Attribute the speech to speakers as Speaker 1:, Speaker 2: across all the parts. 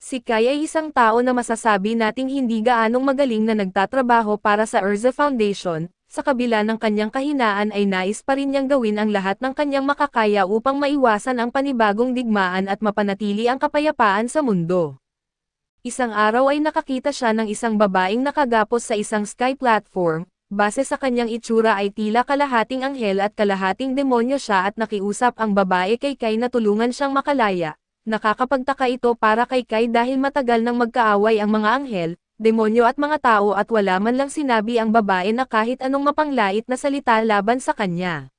Speaker 1: Si Kai ay isang tao na masasabi nating hindi gaanong magaling na nagtatrabaho para sa Urza Foundation, sa kabila ng kanyang kahinaan ay nais pa rin niyang gawin ang lahat ng kanyang makakaya upang maiwasan ang panibagong digmaan at mapanatili ang kapayapaan sa mundo. Isang araw ay nakakita siya ng isang babaeng nakagapos sa isang sky platform, base sa kanyang itsura ay tila kalahating anghel at kalahating demonyo siya at nakiusap ang babae kay Kai na tulungan siyang makalaya, Nakakapagtaka ito para kay Kai dahil matagal nang magkaaway ang mga anghel, demonyo at mga tao at wala man lang sinabi ang babae na kahit anong mapanglait na salita laban sa kanya.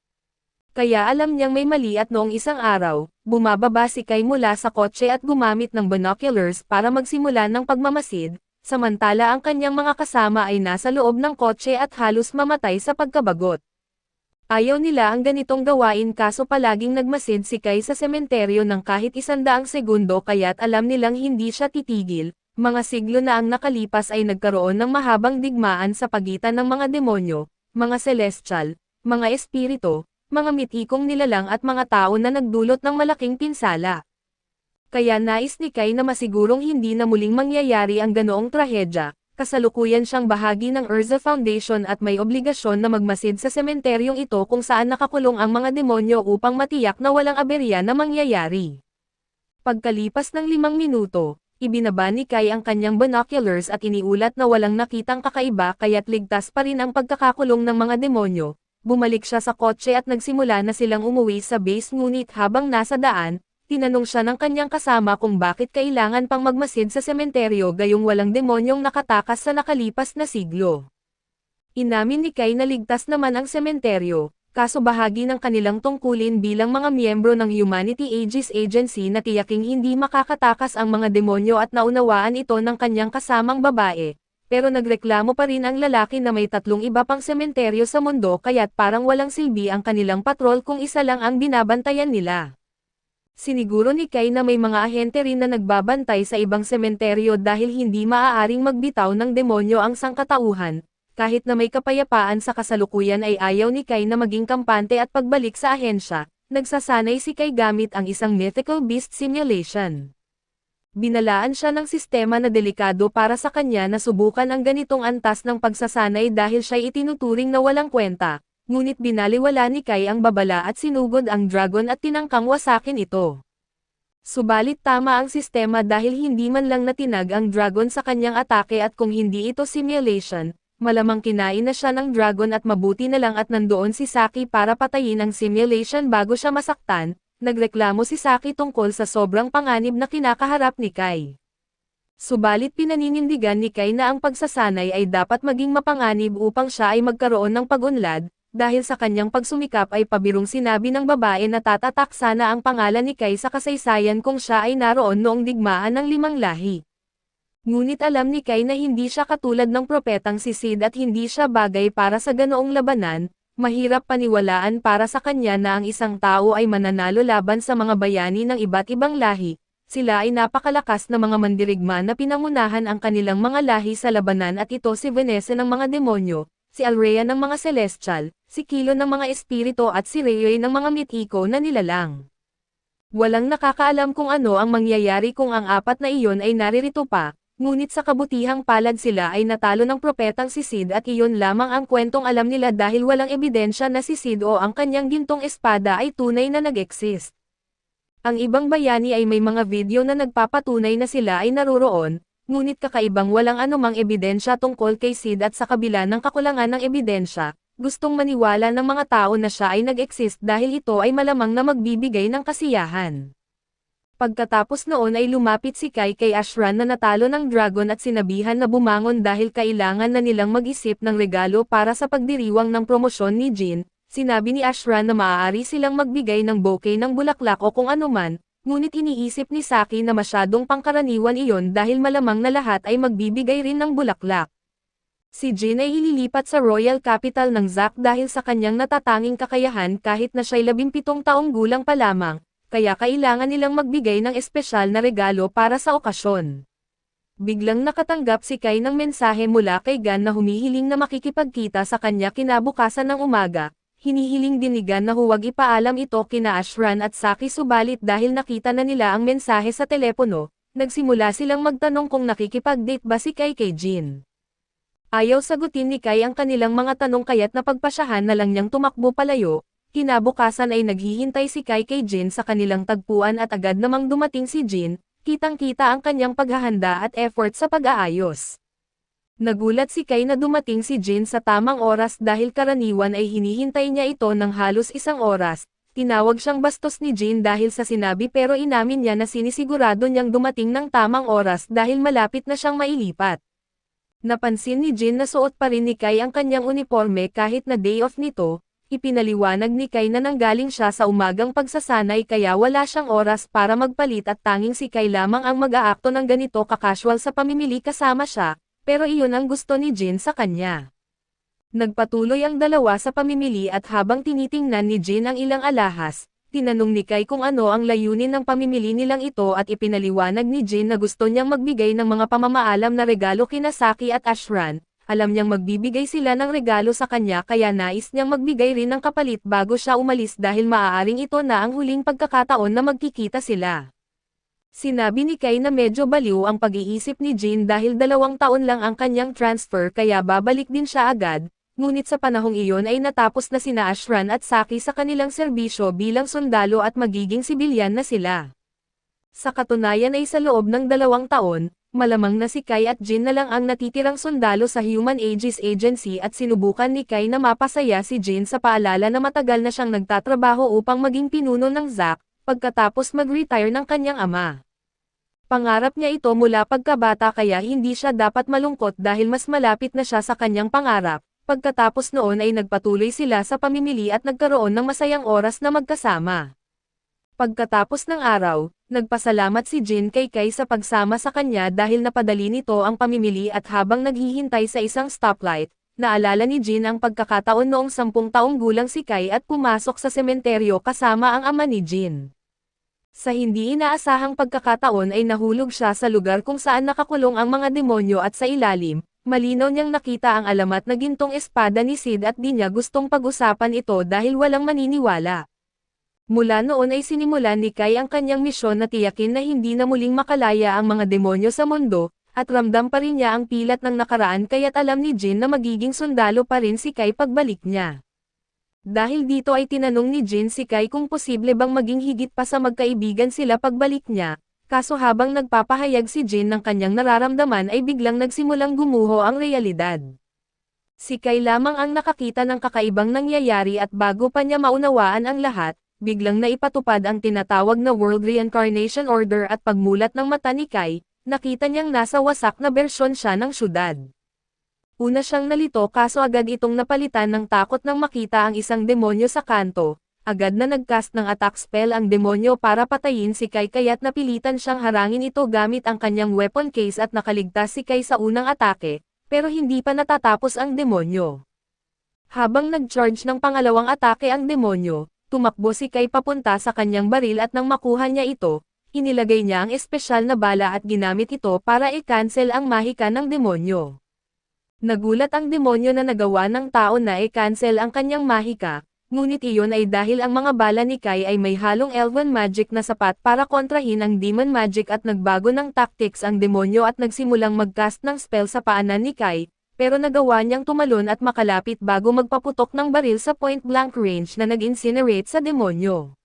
Speaker 1: Kaya alam niyang may mali at noong isang araw, bumababa si Kai mula sa kotse at gumamit ng binoculars para magsimula ng pagmamasid, samantala ang kanyang mga kasama ay nasa loob ng kotse at halos mamatay sa pagkabagot. Ayaw nila ang ganitong gawain kaso palaging nagmasid si Kai sa sementeryo ng kahit isandaang segundo kaya't alam nilang hindi siya titigil, mga siglo na ang nakalipas ay nagkaroon ng mahabang digmaan sa pagitan ng mga demonyo, mga celestial, mga espirito, mga mitikong nilalang at mga tao na nagdulot ng malaking pinsala. Kaya nais ni Kai na masigurong hindi na muling mangyayari ang ganoong trahedya, kasalukuyan siyang bahagi ng Urza Foundation at may obligasyon na magmasid sa sementeryong ito kung saan nakakulong ang mga demonyo upang matiyak na walang aberya na mangyayari. Pagkalipas ng limang minuto, ibinaba ni Kai ang kanyang binoculars at iniulat na walang nakitang kakaiba kaya't ligtas pa rin ang pagkakakulong ng mga demonyo. Bumalik siya sa kotse at nagsimula na silang umuwi sa base ngunit habang nasa daan, tinanong siya ng kanyang kasama kung bakit kailangan pang magmasid sa sementeryo gayong walang demonyong nakatakas sa nakalipas na siglo. Inamin ni Kai na ligtas naman ang sementeryo, kaso bahagi ng kanilang tungkulin bilang mga miyembro ng Humanity Aegis Agency na tiyaking hindi makakatakas ang mga demonyo at naunawaan ito ng kanyang kasamang babae, pero nagreklamo pa rin ang lalaki na may tatlong iba pang sementeryo sa mundo kaya't parang walang silbi ang kanilang patrol kung isa lang ang binabantayan nila. Siniguro ni Kay na may mga ahente rin na nagbabantay sa ibang sementeryo dahil hindi maaaring magbitaw ng demonyo ang sangkatauhan, kahit na may kapayapaan sa kasalukuyan ay ayaw ni Kay na maging kampante at pagbalik sa ahensya, nagsasanay si Kay gamit ang isang mythical beast simulation. Binalaan siya ng sistema na delikado para sa kanya na subukan ang ganitong antas ng pagsasanay dahil siya'y itinuturing na walang kwenta, ngunit binaliwala ni Kai ang babala at sinugod ang dragon at tinangkang wasakin ito. Subalit tama ang sistema dahil hindi man lang natinag ang dragon sa kanyang atake at kung hindi ito simulation, malamang kinain na siya ng dragon at mabuti na lang at nandoon si Saki para patayin ang simulation bago siya masaktan, nagreklamo si Saki tungkol sa sobrang panganib na kinakaharap ni Kai. Subalit pinaninindigan ni Kai na ang pagsasanay ay dapat maging mapanganib upang siya ay magkaroon ng pagunlad, dahil sa kanyang pagsumikap ay pabirong sinabi ng babae na tatatak sana ang pangalan ni Kai sa kasaysayan kung siya ay naroon noong digmaan ng limang lahi. Ngunit alam ni Kai na hindi siya katulad ng propetang si Sid at hindi siya bagay para sa ganoong labanan, mahirap paniwalaan para sa kanya na ang isang tao ay mananalo laban sa mga bayani ng iba't ibang lahi, sila ay napakalakas na mga mandirigma na pinangunahan ang kanilang mga lahi sa labanan at ito si Venese ng mga demonyo, si Alrea ng mga celestial, si Kilo ng mga espirito at si Reyoi ng mga mitiko na nilalang. Walang nakakaalam kung ano ang mangyayari kung ang apat na iyon ay naririto pa, ngunit sa kabutihang palad sila ay natalo ng propetang si Sid at iyon lamang ang kwentong alam nila dahil walang ebidensya na si Sid o ang kanyang gintong espada ay tunay na nag-exist. Ang ibang bayani ay may mga video na nagpapatunay na sila ay naroroon, ngunit kakaibang walang anumang ebidensya tungkol kay Sid at sa kabila ng kakulangan ng ebidensya, gustong maniwala ng mga tao na siya ay nag-exist dahil ito ay malamang na magbibigay ng kasiyahan. Pagkatapos noon ay lumapit si Kai kay Ashran na natalo ng dragon at sinabihan na bumangon dahil kailangan na nilang mag-isip ng regalo para sa pagdiriwang ng promosyon ni Jin, sinabi ni Ashran na maaari silang magbigay ng bouquet ng bulaklak o kung anuman, Ngunit iniisip ni Saki na masyadong pangkaraniwan iyon dahil malamang na lahat ay magbibigay rin ng bulaklak. Si Jin ay ililipat sa royal capital ng Zack dahil sa kanyang natatanging kakayahan kahit na siya'y labimpitong taong gulang pa lamang, kaya kailangan nilang magbigay ng espesyal na regalo para sa okasyon. Biglang nakatanggap si Kai ng mensahe mula kay Gan na humihiling na makikipagkita sa kanya kinabukasan ng umaga, hinihiling dinigan na huwag ipaalam ito kina Ashran at Saki subalit dahil nakita na nila ang mensahe sa telepono, nagsimula silang magtanong kung nakikipag-date ba si Kai kay Jin. Ayaw sagutin ni Kai ang kanilang mga tanong kaya't napagpasyahan na lang niyang tumakbo palayo, kinabukasan ay naghihintay si Kai kay Jin sa kanilang tagpuan at agad namang dumating si Jin, kitang-kita ang kanyang paghahanda at effort sa pag-aayos. Nagulat si Kai na dumating si Jin sa tamang oras dahil karaniwan ay hinihintay niya ito ng halos isang oras, tinawag siyang bastos ni Jin dahil sa sinabi pero inamin niya na sinisigurado niyang dumating ng tamang oras dahil malapit na siyang mailipat. Napansin ni Jin na suot pa rin ni Kai ang kanyang uniforme kahit na day off nito, ipinaliwanag ni Kai na nanggaling siya sa umagang pagsasanay kaya wala siyang oras para magpalit at tanging si Kai lamang ang mag-aakto ng ganito kakasual sa pamimili kasama siya, pero iyon ang gusto ni Jin sa kanya. Nagpatuloy ang dalawa sa pamimili at habang tinitingnan ni Jin ang ilang alahas, Tinanong ni Kai kung ano ang layunin ng pamimili nilang ito at ipinaliwanag ni Jin na gusto niyang magbigay ng mga pamamaalam na regalo kina Saki at Ashran, alam niyang magbibigay sila ng regalo sa kanya kaya nais niyang magbigay rin ng kapalit bago siya umalis dahil maaaring ito na ang huling pagkakataon na magkikita sila. Sinabi ni Kai na medyo baliw ang pag-iisip ni Jin dahil dalawang taon lang ang kanyang transfer kaya babalik din siya agad, ngunit sa panahong iyon ay natapos na sina Ashran at Saki sa kanilang serbisyo bilang sundalo at magiging sibilyan na sila. Sa katunayan ay sa loob ng dalawang taon, malamang na si Kai at Jin na lang ang natitirang sundalo sa Human Aegis Agency at sinubukan ni Kai na mapasaya si Jin sa paalala na matagal na siyang nagtatrabaho upang maging pinuno ng Zack, pagkatapos mag-retire ng kanyang ama. Pangarap niya ito mula pagkabata kaya hindi siya dapat malungkot dahil mas malapit na siya sa kanyang pangarap, Pagkatapos noon ay nagpatuloy sila sa pamimili at nagkaroon ng masayang oras na magkasama. Pagkatapos ng araw, nagpasalamat si Jin kay Kai sa pagsama sa kanya dahil napadali nito ang pamimili at habang naghihintay sa isang stoplight, naalala ni Jin ang pagkakataon noong sampung taong gulang si Kai at pumasok sa sementeryo kasama ang ama ni Jin. Sa hindi inaasahang pagkakataon ay nahulog siya sa lugar kung saan nakakulong ang mga demonyo at sa ilalim, Malinaw niyang nakita ang alamat na gintong espada ni Sid at di niya gustong pag-usapan ito dahil walang maniniwala. Mula noon ay sinimulan ni Kai ang kanyang misyon na tiyakin na hindi na muling makalaya ang mga demonyo sa mundo, at ramdam pa rin niya ang pilat ng nakaraan kaya't alam ni Jin na magiging sundalo pa rin si Kai pagbalik niya. Dahil dito ay tinanong ni Jin si Kai kung posible bang maging higit pa sa magkaibigan sila pagbalik niya, kaso habang nagpapahayag si Jin ng kanyang nararamdaman ay biglang nagsimulang gumuho ang realidad. Si Kai lamang ang nakakita ng kakaibang nangyayari at bago pa niya maunawaan ang lahat, biglang naipatupad ang tinatawag na World Reincarnation Order at pagmulat ng mata ni Kai, nakita niyang nasa wasak na bersyon siya ng syudad. Una siyang nalito kaso agad itong napalitan ng takot nang makita ang isang demonyo sa kanto, agad na nagcast ng attack spell ang demonyo para patayin si Kai kaya't napilitan siyang harangin ito gamit ang kanyang weapon case at nakaligtas si Kai sa unang atake, pero hindi pa natatapos ang demonyo. Habang nag-charge ng pangalawang atake ang demonyo, tumakbo si Kai papunta sa kanyang baril at nang makuha niya ito, inilagay niya ang espesyal na bala at ginamit ito para i-cancel ang mahika ng demonyo. Nagulat ang demonyo na nagawa ng tao na i-cancel ang kanyang mahika, Ngunit iyon ay dahil ang mga bala ni Kai ay may halong elven magic na sapat para kontrahin ang demon magic at nagbago ng tactics ang demonyo at nagsimulang magcast ng spell sa paanan ni Kai, pero nagawa niyang tumalon at makalapit bago magpaputok ng baril sa point blank range na nag-incinerate sa demonyo.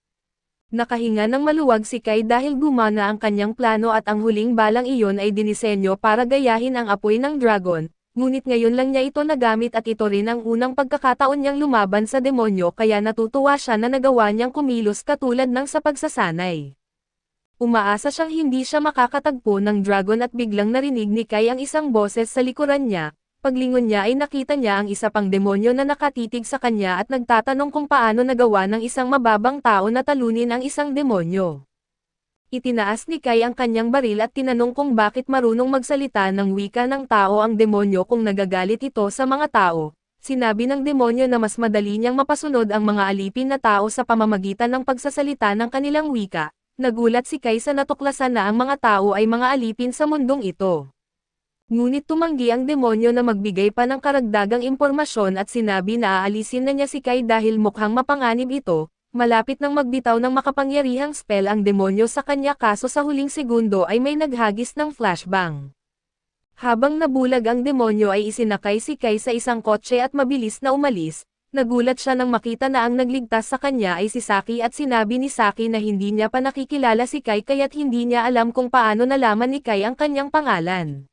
Speaker 1: Nakahinga ng maluwag si Kai dahil gumana ang kanyang plano at ang huling balang iyon ay dinisenyo para gayahin ang apoy ng dragon, ngunit ngayon lang niya ito nagamit at ito rin ang unang pagkakataon niyang lumaban sa demonyo kaya natutuwa siya na nagawa niyang kumilos katulad ng sa pagsasanay. Umaasa siyang hindi siya makakatagpo ng dragon at biglang narinig ni Kai ang isang boses sa likuran niya, paglingon niya ay nakita niya ang isa pang demonyo na nakatitig sa kanya at nagtatanong kung paano nagawa ng isang mababang tao na talunin ang isang demonyo. Itinaas ni Kai ang kanyang baril at tinanong kung bakit marunong magsalita ng wika ng tao ang demonyo kung nagagalit ito sa mga tao. Sinabi ng demonyo na mas madali niyang mapasunod ang mga alipin na tao sa pamamagitan ng pagsasalita ng kanilang wika. Nagulat si Kai sa natuklasan na ang mga tao ay mga alipin sa mundong ito. Ngunit tumanggi ang demonyo na magbigay pa ng karagdagang impormasyon at sinabi na aalisin na niya si Kai dahil mukhang mapanganib ito, malapit nang magbitaw ng makapangyarihang spell ang demonyo sa kanya kaso sa huling segundo ay may naghagis ng flashbang. Habang nabulag ang demonyo ay isinakay si Kai sa isang kotse at mabilis na umalis, nagulat siya nang makita na ang nagligtas sa kanya ay si Saki at sinabi ni Saki na hindi niya pa nakikilala si Kai kaya't hindi niya alam kung paano nalaman ni Kai ang kanyang pangalan.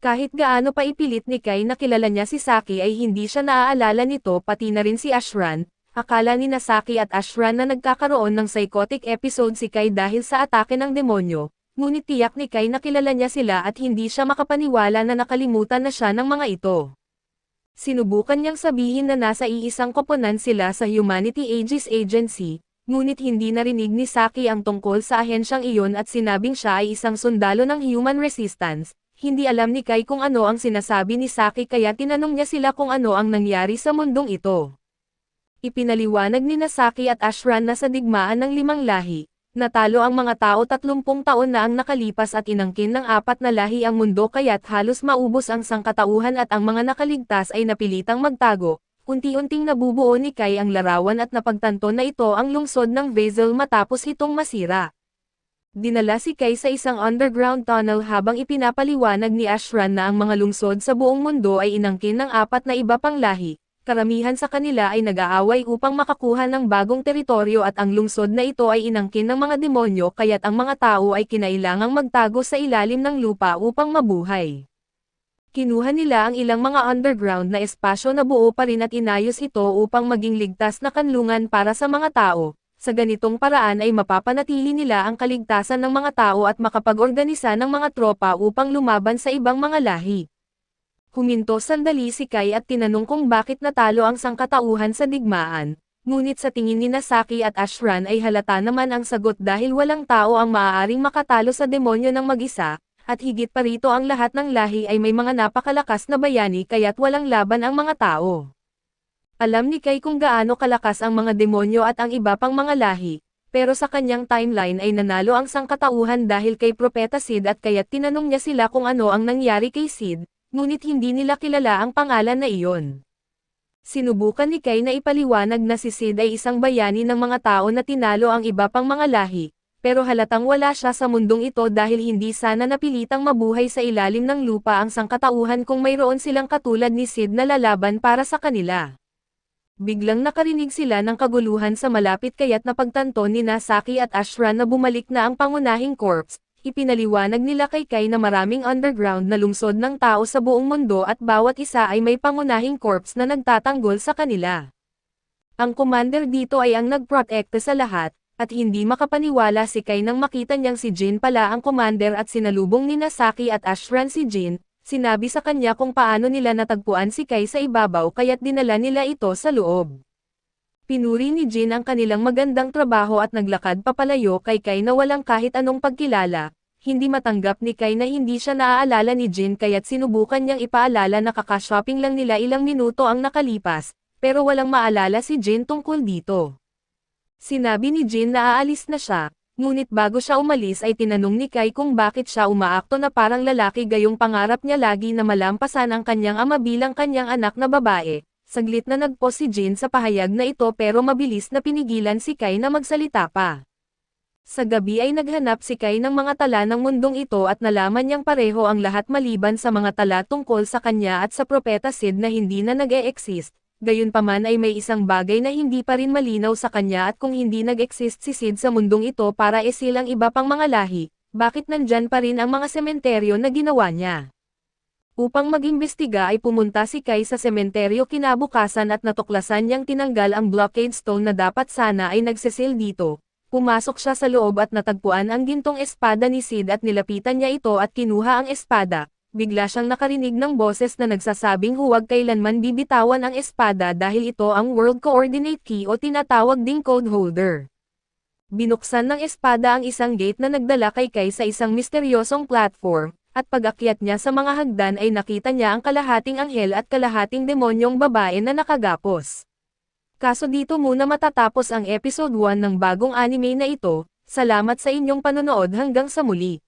Speaker 1: Kahit gaano pa ipilit ni Kai na kilala niya si Saki ay hindi siya naaalala nito pati na rin si Ashran, akala ni Nasaki at Ashran na nagkakaroon ng psychotic episode si Kai dahil sa atake ng demonyo, ngunit tiyak ni Kai na kilala niya sila at hindi siya makapaniwala na nakalimutan na siya ng mga ito. Sinubukan niyang sabihin na nasa iisang koponan sila sa Humanity Aegis Agency, ngunit hindi narinig ni Saki ang tungkol sa ahensyang iyon at sinabing siya ay isang sundalo ng Human Resistance, hindi alam ni Kai kung ano ang sinasabi ni Saki kaya tinanong niya sila kung ano ang nangyari sa mundong ito. Ipinaliwanag ni Nasaki at Ashran na sa digmaan ng limang lahi, natalo ang mga tao 30 taon na ang nakalipas at inangkin ng apat na lahi ang mundo kaya't halos maubos ang sangkatauhan at ang mga nakaligtas ay napilitang magtago, unti-unting nabubuo ni Kai ang larawan at napagtanto na ito ang lungsod ng Vazel matapos itong masira. Dinala si Kai sa isang underground tunnel habang ipinapaliwanag ni Ashran na ang mga lungsod sa buong mundo ay inangkin ng apat na iba pang lahi. Karamihan sa kanila ay nag-aaway upang makakuha ng bagong teritoryo at ang lungsod na ito ay inangkin ng mga demonyo kaya't ang mga tao ay kinailangang magtago sa ilalim ng lupa upang mabuhay. Kinuha nila ang ilang mga underground na espasyo na buo pa rin at inayos ito upang maging ligtas na kanlungan para sa mga tao, sa ganitong paraan ay mapapanatili nila ang kaligtasan ng mga tao at makapag-organisa ng mga tropa upang lumaban sa ibang mga lahi. Huminto sandali si Kai at tinanong kung bakit natalo ang sangkatauhan sa digmaan, ngunit sa tingin ni Nasaki at Ashran ay halata naman ang sagot dahil walang tao ang maaaring makatalo sa demonyo ng mag-isa, at higit pa rito ang lahat ng lahi ay may mga napakalakas na bayani kaya't walang laban ang mga tao. Alam ni Kai kung gaano kalakas ang mga demonyo at ang iba pang mga lahi, pero sa kanyang timeline ay nanalo ang sangkatauhan dahil kay Propeta Sid at kaya't tinanong niya sila kung ano ang nangyari kay Sid, ngunit hindi nila kilala ang pangalan na iyon. Sinubukan ni Kai na ipaliwanag na si Sid ay isang bayani ng mga tao na tinalo ang iba pang mga lahi, pero halatang wala siya sa mundong ito dahil hindi sana napilitang mabuhay sa ilalim ng lupa ang sangkatauhan kung mayroon silang katulad ni Sid na lalaban para sa kanila. Biglang nakarinig sila ng kaguluhan sa malapit kaya't napagtanto ni Nasaki at Ashra na bumalik na ang pangunahing corpse, ipinaliwanag nila kay Kai na maraming underground na lungsod ng tao sa buong mundo at bawat isa ay may pangunahing corpse na nagtatanggol sa kanila. Ang commander dito ay ang nagprotekta sa lahat, at hindi makapaniwala si Kai nang makita niyang si Jin pala ang commander at sinalubong ni Nasaki at Ashran si Jin, Sinabi sa kanya kung paano nila natagpuan si Kai sa ibabaw kaya't dinala nila ito sa loob. Pinuri ni Jin ang kanilang magandang trabaho at naglakad papalayo kay Kai na walang kahit anong pagkilala. Hindi matanggap ni Kai na hindi siya naaalala ni Jin kaya't sinubukan niyang ipaalala na kakashopping lang nila ilang minuto ang nakalipas, pero walang maalala si Jin tungkol dito. Sinabi ni Jin na aalis na siya, Ngunit bago siya umalis ay tinanong ni Kai kung bakit siya umaakto na parang lalaki gayong pangarap niya lagi na malampasan ang kanyang ama bilang kanyang anak na babae. Saglit na nagpo si Jin sa pahayag na ito pero mabilis na pinigilan si Kai na magsalita pa. Sa gabi ay naghanap si Kai ng mga tala ng mundong ito at nalaman niyang pareho ang lahat maliban sa mga tala tungkol sa kanya at sa propeta Sid na hindi na nag-e-exist, gayunpaman ay may isang bagay na hindi pa rin malinaw sa kanya at kung hindi nag-exist si Sid sa mundong ito para isil ang iba pang mga lahi, bakit nandyan pa rin ang mga sementeryo na ginawa niya? Upang mag-imbestiga ay pumunta si Kai sa sementeryo kinabukasan at natuklasan niyang tinanggal ang blockade stone na dapat sana ay nagsesil dito. Pumasok siya sa loob at natagpuan ang gintong espada ni Sid at nilapitan niya ito at kinuha ang espada, bigla siyang nakarinig ng boses na nagsasabing huwag kailanman bibitawan ang espada dahil ito ang World Coordinate Key o tinatawag ding code holder. Binuksan ng espada ang isang gate na nagdala kay Kai sa isang misteryosong platform, at pag-akyat niya sa mga hagdan ay nakita niya ang kalahating anghel at kalahating demonyong babae na nakagapos. Kaso dito muna matatapos ang episode 1 ng bagong anime na ito, salamat sa inyong panonood hanggang sa muli.